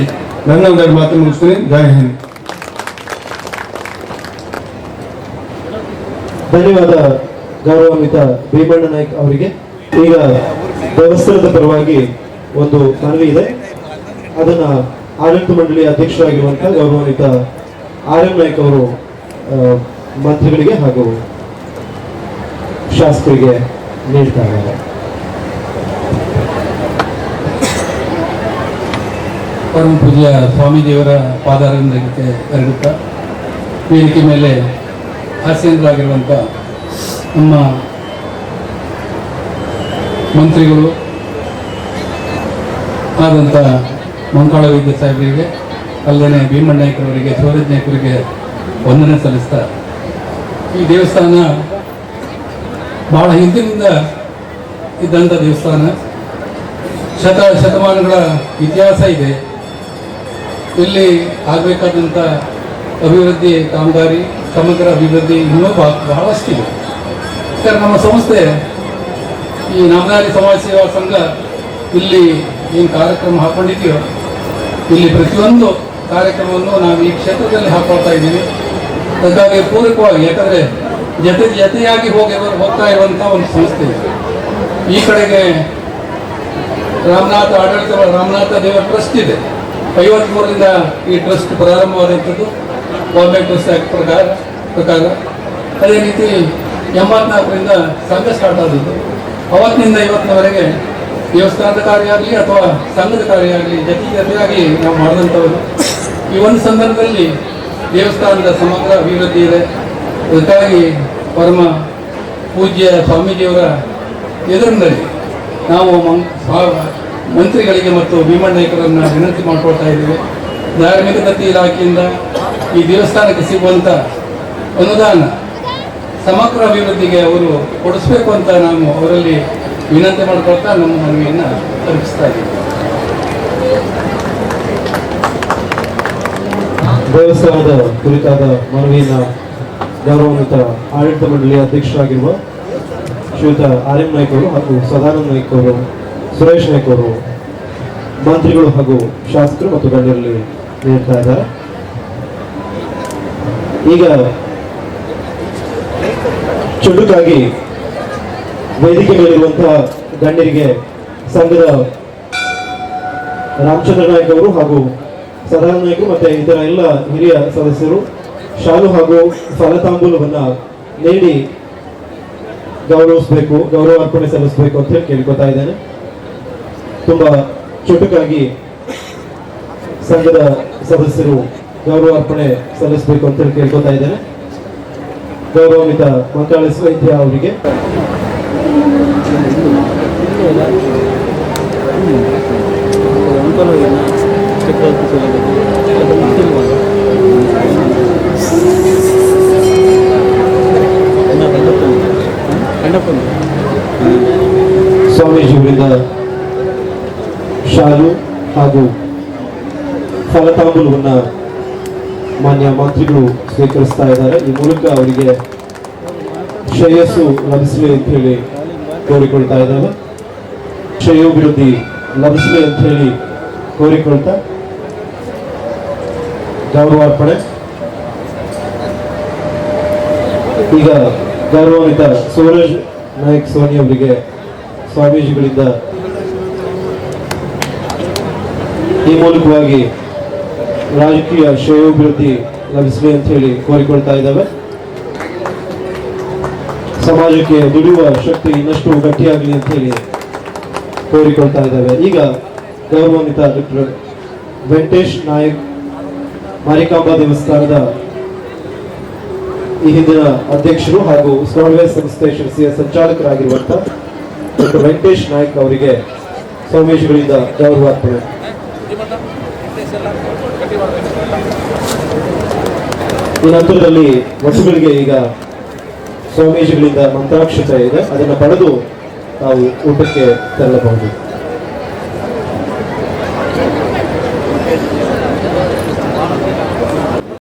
ನನ್ನ ಒಂದೆರಡು ಮಾತು ಮುಗಿಸ್ತೀನಿ. ಜಯ ಹಿಂದ್. ಧನ್ಯವಾದ ಗೌರವಾನ್ವಿತ ಭೀಮಣ್ಣ ನಾಯ್ಕ್ ಅವರಿಗೆ. ಈಗ ದೇವಸ್ಥಾನದ ಪರವಾಗಿ ಒಂದು ಮನವಿ ಇದೆ. ಅದನ್ನ ಆಡಳಿತ ಮಂಡಳಿ ಅಧ್ಯಕ್ಷರಾಗಿರುವಂತಹ ಗೌರವಾನ್ವಿತ ಆರ್ ಎಂ ನಾಯ್ಕ್ ಅವರು ಮಂತ್ರಿಗಳಿಗೆ ಹಾಗೂ ಶಾಸಕರಿಗೆ ಪರಮ ಪೂಜ್ಯ ದೇವರ ಪಾದಾರವಿಂದಕ್ಕೆ ಈ ವೇದಿಕೆ ಮೇಲೆ ಆಸೀನರಾಗಿರುವಂಥ ನಮ್ಮ ಮಂತ್ರಿಗಳು ಆದಂಥ ಮಂಕಾಳ ವೈದ್ಯ ಸಾಹೇಬರಿಗೆ, ಅಲ್ಲದೆ ಭೀಮಣ್ಣ ನಾಯ್ಕರವರಿಗೆ ಶಿವರಾಜ್ ನಾಯ್ಕರಿಗೆ ವಂದನೆ ಸಲ್ಲಿಸ್ತಾ, ಈ ದೇವಸ್ಥಾನ ಬಹಳ ಹಿಂದಿನಿಂದ ಇದ್ದಂಥ ದೇವಸ್ಥಾನ. ಶತ ಶತಮಾನಗಳ ಇತಿಹಾಸ ಇದೆ. ಇಲ್ಲಿ ಆಗಬೇಕಾದಂಥ ಅಭಿವೃದ್ಧಿ, ಕಾಮಗಾರಿ, ಸಮಗ್ರ ಅಭಿವೃದ್ಧಿ ಇನ್ನೂ ಬಹಳ ಬಹಳಷ್ಟಿದೆ. ಯಾಕಂದ್ರೆ ನಮ್ಮ ಸಂಸ್ಥೆ, ಈ ನಾಮದಾರಿ ಸಮಾಜ ಸೇವಾ ಸಂಘ ಇಲ್ಲಿ ಏನು ಕಾರ್ಯಕ್ರಮ ಹಾಕ್ಕೊಂಡಿದ್ದೀವೋ ಇಲ್ಲಿ ಪ್ರತಿಯೊಂದು ಕಾರ್ಯಕ್ರಮವನ್ನು ನಾವು ಈ ಕ್ಷೇತ್ರದಲ್ಲಿ ಹಾಕೊಳ್ತಾ ಇದ್ದೀವಿ. ಅದಕ್ಕಾಗಿ ಪೂರಕವಾಗಿ, ಯಾಕಂದರೆ ಜೊತೆ ಜತೆಯಾಗಿ ಹೋಗಿ ಹೋಗ್ತಾ ಇರುವಂಥ ಒಂದು ಸಂಸ್ಥೆ. ಈ ಕಡೆಗೆ ರಾಮನಾಥ ಆಡಳಿತ ರಾಮನಾಥ ದೇವ ಟ್ರಸ್ಟ್ ಇದೆ. ಐವತ್ಮೂರರಿಂದ ಈ ಟ್ರಸ್ಟ್ ಪ್ರಾರಂಭವಾದಂಥದ್ದು. ಬಾಂಬೆ ಟ್ರಸ್ಟ್ ಆಕ್ಟ್ ಪ್ರಕಾರ ಪ್ರಕಾರ. ಅದೇ ರೀತಿ ಎಂಬತ್ನಾಲ್ಕರಿಂದ ಸಂಘ ಸ್ಟಾರ್ಟ್ ಆದದ್ದು. ಅವತ್ತಿನಿಂದ ಇವತ್ತಿನವರೆಗೆ ದೇವಸ್ಥಾನದ ಕಾರ್ಯ ಆಗಲಿ ಅಥವಾ ಸಂಘದ ಕಾರ್ಯ ಆಗಲಿ, ಜೊತೆ ಜೊತೆಯಾಗಿ ನಾವು ಮಾಡಿದಂಥವರು. ಈ ಒಂದು ಸಂದರ್ಭದಲ್ಲಿ ದೇವಸ್ಥಾನದ ಸಮಗ್ರ ಅಭಿವೃದ್ಧಿ ಇದೆ. ಅದಕ್ಕಾಗಿ ಪರಮ ಪೂಜ್ಯ ಸ್ವಾಮೀಜಿಯವರ ಎದುರಿನಲ್ಲಿ ನಾವು ಮಂತ್ರಿಗಳಿಗೆ ಮತ್ತು ಭೀಮಣ್ಣ ನಾಯಕರನ್ನ ವಿನಂತಿ ಮಾಡಿಕೊಳ್ತಾ ಇದ್ದೇವೆ. ಧಾರ್ಮಿಕ ದತ್ತಿ ಇಲಾಖೆಯಿಂದ ಈ ದೇವಸ್ಥಾನಕ್ಕೆ ಸಿಗುವಂಥ ಅನುದಾನ ಸಮಗ್ರ ಅಭಿವೃದ್ಧಿಗೆ ಅವರು ಕೊಡಿಸ್ಬೇಕು ಅಂತ ನಾವು ಅವರಲ್ಲಿ ವಿನಂತಿ ಮಾಡಿಕೊಳ್ತಾ ನಮ್ಮ ಮನವಿಯನ್ನು ತಲುಪಿಸ್ತಾ ಇದ್ದೀವಿ. ದೇವಸ್ಥಾನದ ಕುರಿತಾದ ಮನವಿಯನ್ನ ಗೌರವಾನ್ವಿತ ಆಡಳಿತ ಮಂಡಳಿಯ ಅಧ್ಯಕ್ಷರಾಗಿರುವ ಶ್ರೀಯುತ ಆರ್ ಎಂ ನಾಯ್ಕ್ ಅವರು ಹಾಗೂ ಸದಾನಂದ ನಾಯ್ಕ ಅವರು, ಸುರೇಶ್ ನಾಯ್ಕ ಅವರು, ಮಂತ್ರಿಗಳು ಹಾಗೂ ಶಾಸಕರು ಮತ್ತು ಗಣ್ಯರಲ್ಲಿ ನೀಡ್ತಾ ಇದ್ದಾರೆ. ಈಗ ಚುಟುಕಾಗಿ ವೇದಿಕೆ ಮೇಲಿರುವಂತಹ ಗಣ್ಯರಿಗೆ ಸಂಘದ ರಾಮಚಂದ್ರ ನಾಯ್ಕ ಅವರು ಹಾಗೂ ಸದಾನಂದ ನಾಯ್ಕರು ಮತ್ತೆ ಇತರ ಎಲ್ಲ ಹಿರಿಯ ಸದಸ್ಯರು ಶಾಲು ಹಾಗೂ ಫಲತಾಂಬೂಲವನ್ನ ನೀಡಿ ಗೌರವಿಸಬೇಕು, ಗೌರವ ಅರ್ಪಣೆ ಸಲ್ಲಿಸಬೇಕು ಅಂತ ಹೇಳಿ ಕೇಳ್ಕೊತಾ ಇದ್ದೇನೆ. ತುಂಬಾ ಚುಟುಕಾಗಿ ಸಂಘದ ಸದಸ್ಯರು ಗೌರವ ಅರ್ಪಣೆ ಸಲ್ಲಿಸಬೇಕು ಅಂತ ಹೇಳಿ ಕೇಳ್ಕೊತಾ ಇದ್ದೇನೆ. ಗೌರವಾನ್ವಿತ ಮಂತ್ರಾಲಯ ವೈದ್ಯ ಅವರಿಗೆ ಸ್ವಾಮೀಜಿಯವರಿಂದ ಶಾಲು ಹಾಗೂ ಫಲತಾಂಬೂಲವನ್ನ ಮಾನ್ಯ ಮಂತ್ರಿಗಳು ಸ್ವೀಕರಿಸ್ತಾ ಇದ್ದಾರೆ. ಈ ಮೂಲಕ ಅವರಿಗೆ ಶ್ರೇಯಸ್ಸು ಲಭಿಸಲಿ ಅಂತ ಹೇಳಿ ಕೋರಿಕೊಳ್ತಾ ಇದ್ದಾರೆ ಶ್ರೇಯೋಭಿವೃದ್ಧಿ ಲಭಿಸಲಿ ಅಂತ ಹೇಳಿ ಕೋರಿಕೊಳ್ತಾ ಗೌರವಾರ್ಪಣೆ ಈಗ ಗೌರವಾನ್ವಿತ ಸೂರಜ್ ನಾಯಕ್ ಸೋನಿ ಅವರಿಗೆ ಸ್ವಾಮೀಜಿಗಳಿಂದ ಈ ಮೂಲಕವಾಗಿ ರಾಜಕೀಯ ಶ್ರೇಯೋಭಿವೃದ್ಧಿ ಲಭಿಸಲಿ ಅಂತ ಹೇಳಿ ಕೋರಿಕೊಳ್ತಾ ಇದ್ದಾವೆ. ಸಮಾಜಕ್ಕೆ ದುಡಿಯುವ ಶಕ್ತಿ ಇನ್ನಷ್ಟು ಗಟ್ಟಿಯಾಗಲಿ ಅಂತ ಹೇಳಿ ಕೋರಿಕೊಳ್ತಾ ಇದ್ದಾವೆ. ಈಗ ಗೌರವಾನ್ವಿತ ಡಾಕ್ಟರ್ ವೆಂಕಟೇಶ್ ನಾಯಕ್ ಮಾರಿಕಾಂಬಾ ದೇವಸ್ಥಾನದ ಈ ಹಿಂದಿನ ಅಧ್ಯಕ್ಷರು ಹಾಗೂ ಸ್ವಾಮಿವೇರ್ ಸಂಸ್ಥೆ ಶಿರಸಿಯ ಸಂಚಾಲಕರಾಗಿರುವಂತ ಡಾಕ್ಟರ್ ವೆಂಕಟೇಶ್ ನಾಯಕ್ ಅವರಿಗೆ ಸೋಮೇಶ್ಗಳಿಂದ ಗೌರವಾರ್ಪಣೆ. ಈ ನಂತರದಲ್ಲಿ ವಸುಗಳಿಗೆ ಈಗ ಸ್ವಾಮೀಜಿಗಳಿಂದ ಮಂತ್ರಾಕ್ಷತೆ ಇದೆ. ಅದನ್ನು ಪಡೆದು ನಾವು ಊಟಕ್ಕೆ ತೆರಳಬಹುದು.